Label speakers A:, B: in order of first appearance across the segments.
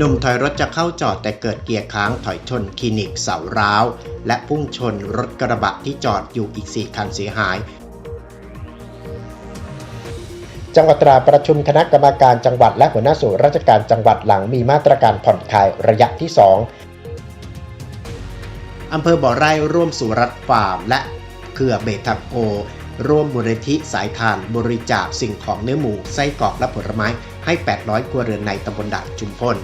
A: หนุ่มถอยรถจะเข้าจอดแต่เกิดเกียร์ค้างถอยชนคลินิกเสาร้าว และพุ่งชนรถกระบะที่จอดอยู่อีก 4 คันเสียหาย จังหวัดตราดประชุมคณะกรรมการจังหวัดและหัวหน้าส่วนราชการจังหวัดหลังมีมาตรการผ่อนคลายระยะที่ 2 อำเภอบ่อไร่ร่วมสู่รัฐฟาร์มและเครือเบทาโกร่วมมูลนิธิสายทานบริจาคสิ่งของเนื้อหมู ไส้กรอกและผลไม้ให้ 800 ครัวเรือนในตำบลด่านจุมพล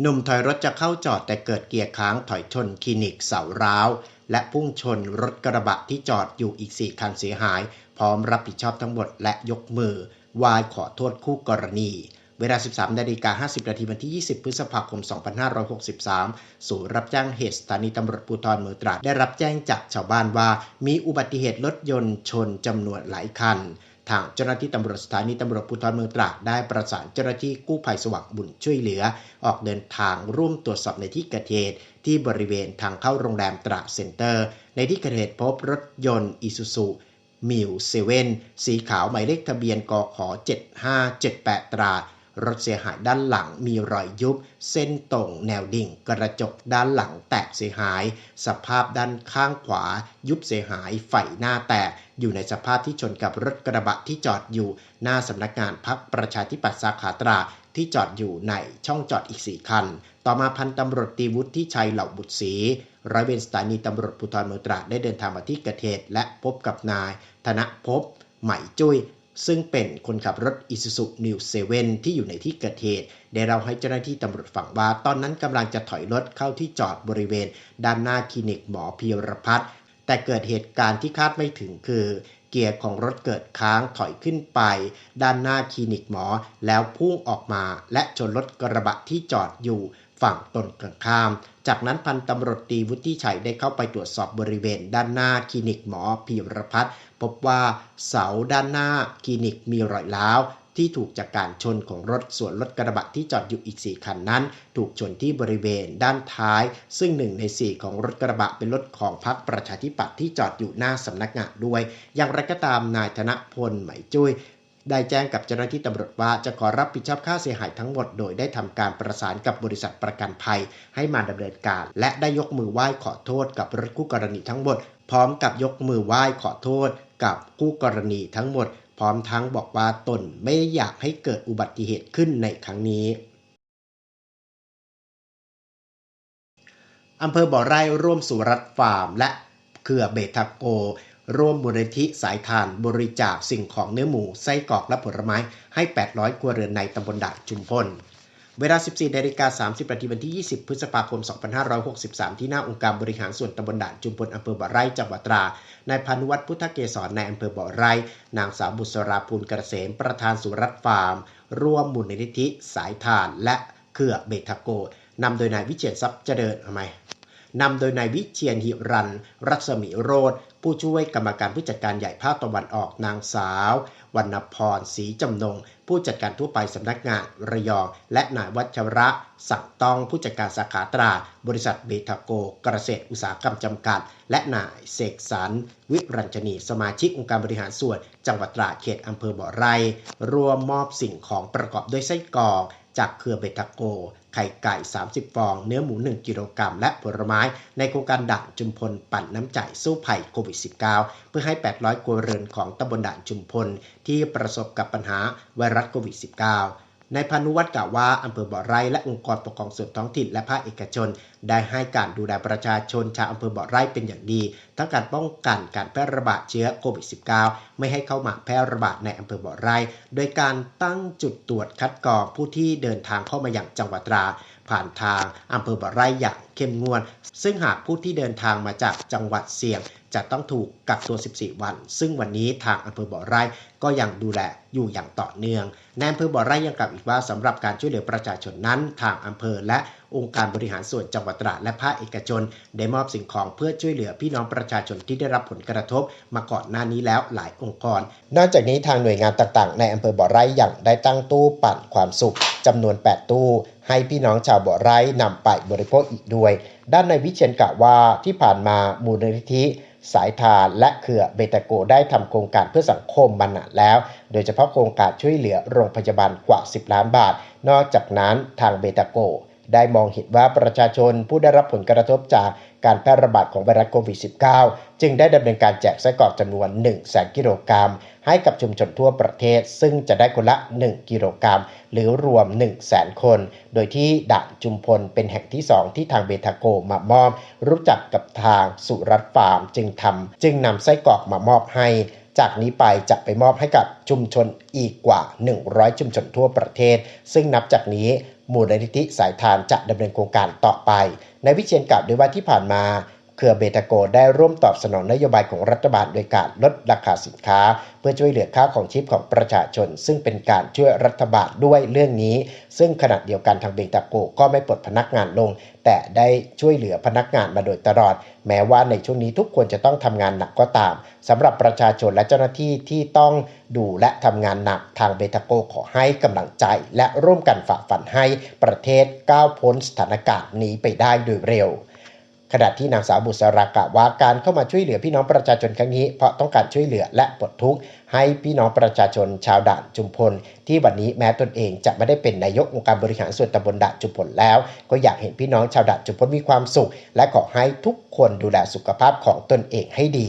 A: หนุ่มถอยรถจะเข้าจอดแต่เกิดเกียร์ค้างถอยชนคลินิกเสาร้าว และพุ่งชนรถกระบะที่จอดอยู่อีก4คันเสียหาย พร้อมรับผิดชอบทั้งหมดและยกมือวายขอโทษคู่กรณี เวลา 13นาฬิกา50นาทีวันที่ 20 พฤษภาคม 2563 ศูนย์รับแจ้งเหตุสถานีตำรวจภูธรเมืองตราดได้รับแจ้งจากชาวบ้านว่า มีอุบัติเหตุรถยนต์ชนจำนวนหลายคัน ทางเจ้าหน้าที่ตำรวจสถานีตำรวจภูธรเมืองตราดได้ประสานเจ้าหน้าที่กู้ภัยสว่างบุญช่วยเหลือ ออกเดินทางร่วมตรวจสอบในที่เกิดเหตุที่บริเวณทางเข้าโรงแรมตราดเซ็นเตอร์ ในที่เกิดเหตุพบรถยนต์อิซูซุมิวเซเว่นสีขาวหมายเลขทะเบียนกข 7578 ตราด รถเสียหายด้านหลังมีรอยยุบ เส้นตรงแนวดิ่ง กระจกด้านหลังแตกเสียหาย สภาพด้านข้างขวา ยุบเสียหายไฟหน้าแตก อยู่ในสภาพที่ชนกับรถกระบะที่จอดอยู่ หน้าสำนักงานพักประชาธิปัตย์สาขาตราที่จอดอยู่ในช่องจอดอีก 4 คัน ต่อมาพันตำรวจตีวุฒิชัยเหล่าบุตรศรีร้อยเวรสถานีตำรวจภูธรเมืองตราดได้เดินทางมาที่เกิดเหตุและพบกับนาย ธนภพไหมจุ้ย ซึ่งเป็นคนขับรถอิซูซุนิวเซเว่นที่อยู่ในที่เกิดเหตุ ได้เราให้เจ้าหน้าที่ตำรวจฝั่งว่า ตอนนั้นกำลังจะถอยรถเข้าที่จอดบริเวณ ด้านหน้าคลินิกหมอพีรพัฒน์แต่เกิดเหตุการณ์ที่คาดไม่ถึงคือ เกียร์ของรถเกิดค้างถอยขึ้นไป ด้านหน้าคลินิกหมอ แล้วพุ่งออกมาและชนรถกระบะที่จอดอยู่ ฝั่งตนกลางข้าม จากนั้นพันตำรวจตีวุฒิชัยได้เข้าไปตรวจสอบบริเวณด้านหน้าคลินิกหมอพีรพัฒน์พบว่าเสาด้านหน้าคลินิกมีรอยร้าวที่ถูกจากการชนของรถส่วนรถกระบะที่จอดอยู่อีก 4 คันนั้น ถูกชนที่บริเวณด้านท้าย ซึ่งหนึ่งใน 4 ของรถกระบะเป็นรถของพรรคประชาธิปัตย์ที่จอดอยู่หน้าสำนักงานด้วย อย่างไรก็ตามนายธนพลไหมจุ้ย ได้แจ้งกับเจ้าหน้าที่ตำรวจว่าจะขอรับผิดชอบค่าเสียหายทั้งหมด โดยได้ทำการประสานกับบริษัทประกันภัยให้มาดำเนินการ และได้ยกมือไหว้ขอโทษกับรถคู่กรณีทั้งหมด พร้อมกับยกมือไหว้ขอโทษกับคู่กรณีทั้งหมด พร้อมทั้งบอกว่าตนไม่อยากให้เกิดอุบัติเหตุขึ้นในครั้งนี้อำเภอบ่อไร่ร่วมสู่รัฐฟาร์ม และเครือเบทาโก ร่วมมูลนิธิสายทานบริจาคสิ่งของเนื้อหมู ไส้กรอกและผลไม้ให้ 800 ครัวเรือนในตำบลด่านชุมพลเวลา 14นาฬิกา30นาทีวันที่ 20 พฤษภาคม 2563 ที่หน้าองค์การบริหารส่วนตำบลด่านจุมพลอำเภอบ่อไร่จังหวัดตรา นายพานุวัฒน์พุทธเกศรในอำเภอบ่อไร่ นางสาวบุษราภูลเกษมประธานสุรัตน์ฟาร์ม ร่วมมูลนิธิ สายทาน และเครือเบทาโกนำโดยนายวิเชียรทรัพย์เจริญทำไม นำโดยนายวิเชียนหิรัน รัศมีโรธผู้ช่วยกรรมการผู้จัดการใหญ่ภาคตะวันออกนางสาววรรณพรศรีจำนง ผู้จัดการทั่วไปสำนักงานระยอง และนายวัชระสักต้องผู้จัดการสาขาตรา บริษัทเบทาโกเกษตรอุตสาหกรรมจำกัด และนายเสกสรรวิรัญชนีสมาชิกองค์การบริหารส่วน จังหวัดตราดเขตอำเภอบ่อไร่รวมมอบสิ่งของประกอบด้วยไส้กรอกจากเครือเบทาโก ไข่ไก่ 30 ฟอง เนื้อหมู 1 กิโลกรัม และผลไม้ ในโครงการด่านจุมพลปั่นน้ำใจสู้ภัยโควิด -19 เพื่อให้ 800 ครัวเรือนของตำบลด่านจุมพลที่ประสบกับปัญหาไวรัสโควิด -19 นายพานุวัฒน์กล่าวว่าอำเภอบ่อไร่และองค์กรปกครองส่วนท้องถิ่นและภาคเอกชน ได้ให้การดูแลประชาชนชาวอำเภอบ่อไร่เป็นอย่างดี ทั้งการป้องกันการแพร่ระบาดเชื้อโควิด -19 ไม่ให้เข้ามาแพร่ระบาดในอำเภอบ่อไร่โดยการตั้งจุดตรวจคัดกรองผู้ที่เดินทางเข้ามาอย่างจังหวัดตรา ผ่านทางอำเภอบ่อไร่อย่างเข้มงวด ซึ่งหากผู้ที่เดินทางมาจากจังหวัดเสี่ยง จะต้องถูกกักตัว 14 วัน ซึ่งวันนี้ทางอำเภอบ่อไร่ก็ยังดูแลอยู่อย่างต่อเนื่องในอำเภอบ่อไร่ยังกล่าวอีกว่าสำหรับการช่วยเหลือประชาชนนั้น ทางอำเภอและองค์การบริหารส่วนจังหวัดตราดและภาคเอกชน ได้มอบสิ่งของเพื่อช่วยเหลือพี่น้องประชาชนที่ได้รับผลกระทบ มาก่อนหน้านี้แล้วหลายองค์กร นอกจากนี้ทางหน่วยงานต่างๆ ในอำเภอบ่อไร่ยังได้ตั้งตู้ปั่นความสุขจำนวน 8 ตู้ ให้พี่น้องชาวบ่อไร่นำไปบริโภคอีกด้วยด้านในวิเชียนกล่าวว่าที่ผ่านมามูลนิธิสายทานและเครือเบตาโกได้ทำโครงการเพื่อสังคมมานานแล้ว โดยเฉพาะโครงการช่วยเหลือโรงพยาบาลกว่า 10 ล้านบาท นอกจากนั้นทางเบตาโกได้มองเห็นว่าประชาชนผู้ได้รับผลกระทบจาก การแพร่ระบาดของไวรัสโควิด -19 จึงได้ดำเนินการแจกไส้กรอกจำนวน1 0 0 0 0 0กิโลกรัม ให้กับชุมชนทั่วประเทศ ซึ่งจะได้คนละ 1 กิโลกรัม หรือรวม 1 0 0 0 0แสนคน โดยที่ด่านจุมพลเป็นแห่งที่ 2 ที่ทางเบทาโกมามอบ รู้จักกับทางสุรัตฟาร์ม จึงทำจึงนำไส้กรอกมามอบให้ จากนี้ไปจะไปมอบให้กับชุมชนอีกกว่า 100 ชุมชนทั่วประเทศ ซึ่งนับจากนี้มูลนิธิสายทานจะดำเนินโครงการต่อไป ในวิเชียนกล่าวด้วยว่าที่ผ่านมา เครือเบตาโกได้ร่วมตอบสนองนโยบายของรัฐบาลโดยการลดราคาสินค้า เพื่อช่วยเหลือค่าของชีพของประชาชน ซึ่งเป็นการช่วยรัฐบาลด้วยเรื่องนี้ ซึ่งขณะเดียวกันทางเบตาโกก็ไม่ปลดพนักงานลง แต่ได้ช่วยเหลือพนักงานมาโดยตลอด แม้ว่าในช่วงนี้ทุกคนจะต้องทำงานหนักก็ตามสำหรับประชาชนและเจ้าหน้าที่ที่ต้องดูและทำงานหนักทางเบตาโกขอให้กำลังใจ และร่วมกันฝ่าฟันให้ประเทศก้าวพ้นสถานการณ์นี้ไปได้โดยเร็ว ขณะที่นางสาวบุษรากล่าวว่าการเข้ามาช่วยเหลือพี่น้องประชาชนครั้งนี้ เพราะต้องการช่วยเหลือและปลดทุกข์ให้พี่น้องประชาชนชาวด่านจุมพล ที่วันนี้แม้ตนเองจะไม่ได้เป็นนายกองค์การบริหารส่วนตำบลด่านจุมพลแล้ว ก็อยากเห็นพี่น้องชาวด่านจุมพลมีความสุข และขอให้ทุกคนดูแลสุขภาพของตนเองให้ดี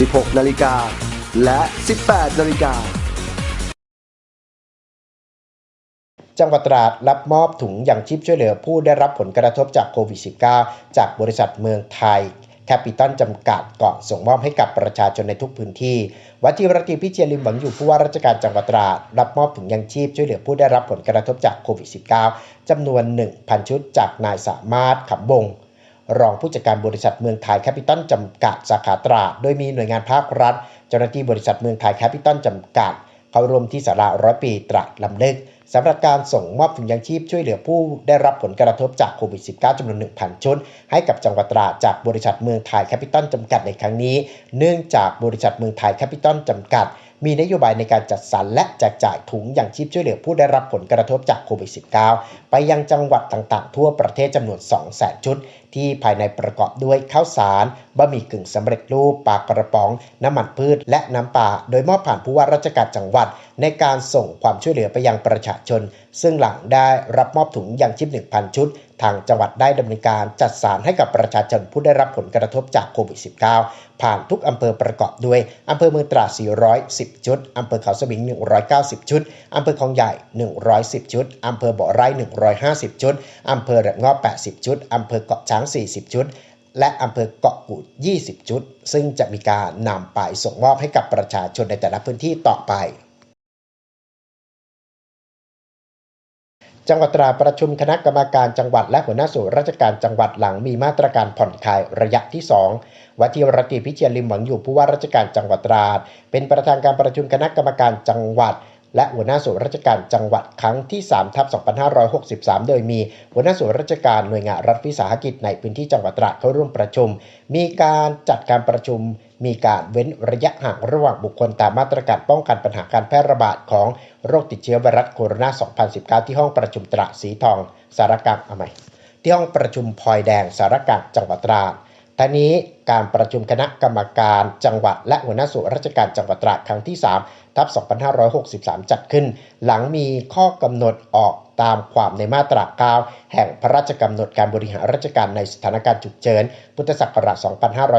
B: 16 นาฬิกา และ 18 นาฬิกา
A: จังหวัดตราดรับมอบถุงยังชีพช่วยเหลือผู้ได้รับผลกระทบจากโควิด -19 จากบริษัทเมืองไทยแคปิตอลจำกัดก่อนส่งมอบให้กับประชาชนในทุกพื้นที่ วัดทีรตีพิเชียริมหวังอยู่ผู้ว่าราชการจังหวัดตราดรับมอบถุงยังชีพช่วยเหลือผู้ได้รับผลกระทบจากโควิด -19 จำนวน 1,000 ชุดจากนายสามารถขำบง รองผู้จัดการบริษัทเมืองไทยแคปิตอลจำกัดสาขาตราด โดยมีหน่วยงานภาครัฐ เจ้าหน้าที่บริษัทเมืองไทยแคปิตอลจำกัด เข้าร่วมที่สาราร้อยปีตราดลำลึก สำหรับการส่งมอบถุงยางชีพช่วยเหลือผู้ได้รับผลกระทบจากโควิด -19 จำนวน 1,000 ชุด ให้กับจังหวัดตราดจากบริษัทเมืองไทยแคปิตอลจำกัดในครั้งนี้ เนื่องจากบริษัทเมืองไทยแคปิตอลจำกัด มีนโยบายในการจัดสรรและแจกจ่ายถุงยางชีพช่วยเหลือผู้ได้รับผลกระทบจากโควิด -19 ไปยังจังหวัดต่างๆ ทั่วประเทศจำนวน 200,000 ชุด ที่ภายในประกอบด้วยข้าวสารบะหมี่กึ่งสำเร็จรูปปลากระป๋อง น้ำมันพืช และน้ำปลาโดยมอบผ่านผู้ว่าราชการจังหวัด ในการส่งความช่วยเหลือไปยังประชาชน ซึ่งหลังได้รับมอบถุงยางชีพ1,000 ชุด ทางจังหวัดได้ดำเนินการจัดสรรให้กับประชาชนผู้ได้รับผลกระทบจากโควิด -19 ผ่านทุกอำเภอประกอบด้วยอำเภอเมืองตราด 410 ชุดอำเภอเขาสมิง 190 ชุดอำเภอคลองใหญ่ 110 ชุดอำเภอบ่อไร่ 150 ชุดอำเภอระงอ80 ชุดอำเภอเกาะช้าง 40 ชุดและอำเภอเกาะกูด 20 ชุด ซึ่งจะมีการนำไปส่งมอบให้กับประชาชนในแต่ละพื้นที่ต่อไป จังหวัดตราประชุมคณะกรรมการจังหวัดและหัวหน้าส่วนราชการจังหวัดหลังมีมาตรการผ่อนคลายระยะที่ 2วัดที่รตรีพิเชียรลิมหวังอยู่ผู้ว่าราชการจังหวัดตราด เป็นประธานการประชุมคณะกรรมการจังหวัด และหัวหน้าส่วนราชการจังหวัดครั้งที่3ทับ2563 โดยมีหัวหน้าส่วนราชการหน่วยงานรัฐวิสาหกิจในพื้นที่จังหวัดตราดเข้าร่วมประชุม มีการจัดการประชุม มีการเว้นระยะห่างระหว่างบุคคลตามมาตรการป้องกันปัญหาการแพร่ระบาดของโรคติดเชื้อไวรัสโคโรนา 2019 ที่ห้องประชุมตราสีทอง สารกลางอาใหม่ที่ห้องประชุมพลอยแดงสารกลางจังหวัดตราดตอนนี้การประชุมคณะกรรมการจังหวัด และหัวหน้าส่วนราชการจังหวัดตราดครั้งที่3ทับ2563 จัดขึ้น หลังมีข้อกำหนดออกตามความในมาตรา 9 แห่งพระราชกำหนดการบริหารราชการในสถานการณ์ฉุกเฉิน พุทธศักราช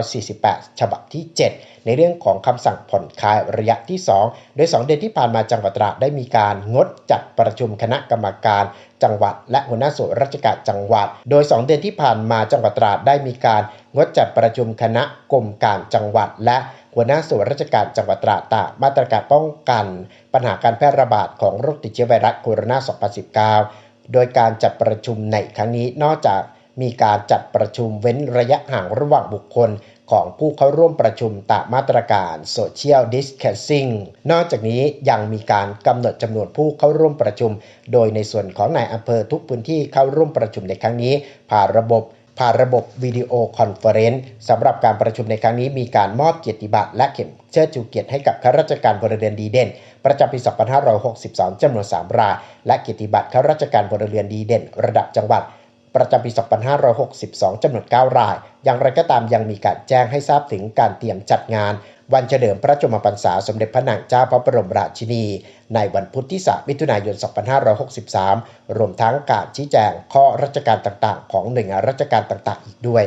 A: 2548 ฉบับที่ 7 ในเรื่องของคำสั่งผ่อนคลายระยะที่ 2 โดย 2 เดือนที่ผ่านมาจังหวัดตราดได้มีการงดจัดประชุมคณะกรรมการจังหวัด และหัวหน้าส่วนราชการจังหวัด โดย 2 เดือนที่ผ่านมาจังหวัดตราดได้มีการงดจัดประชุมคณะกรมการจังหวัด และหัวหน้าส่วนราชการจังหวัดตราดตามาตรการป้องกัน ปัญหาการแพร่ระบาดของโรคติดเชื้อไวรัสโคโรนา 2019 โดยการจัดประชุมในครั้งนี้นอกจากมีการจัดประชุมเว้นระยะห่างระหว่างบุคคลของผู้เข้าร่วมประชุมตามมาตรการ Social Distancing นอกจากนี้ยังมีการกำหนดจำนวนผู้เข้าร่วมประชุม โดยในส่วนของนายอำเภอทุกพื้นที่เข้าร่วมประชุมในครั้งนี้ ผ่านระบบ ผ่านระบบวิดีโอคอนเฟอเรนซ์สำหรับการประชุมในครั้งนี้มีการมอบเกียรติบัตรและเข็มเชิดชูเกียรติให้กับข้าราชการพลเรือนดีเด่น ประจำปี 2562จำนวน 3 ราย และเกียรติบัตรข้าราชการพลเรือนดีเด่น ระดับจังหวัด ประจำปี 2562จำนวน 9 ราย อย่างไรก็ตามยังมีการแจ้งให้ทราบถึงการเตรียมจัดงาน วันเฉลิมพระชนมพรรษาสมเด็จพระนางเจ้าพระบรมราชินี ในวันพุธที่ 3 มิถุนายน 2563 รวมทั้งการชี้แจงข้อราชการต่างๆ ของหน่วยงานราชการต่างๆ อีกด้วย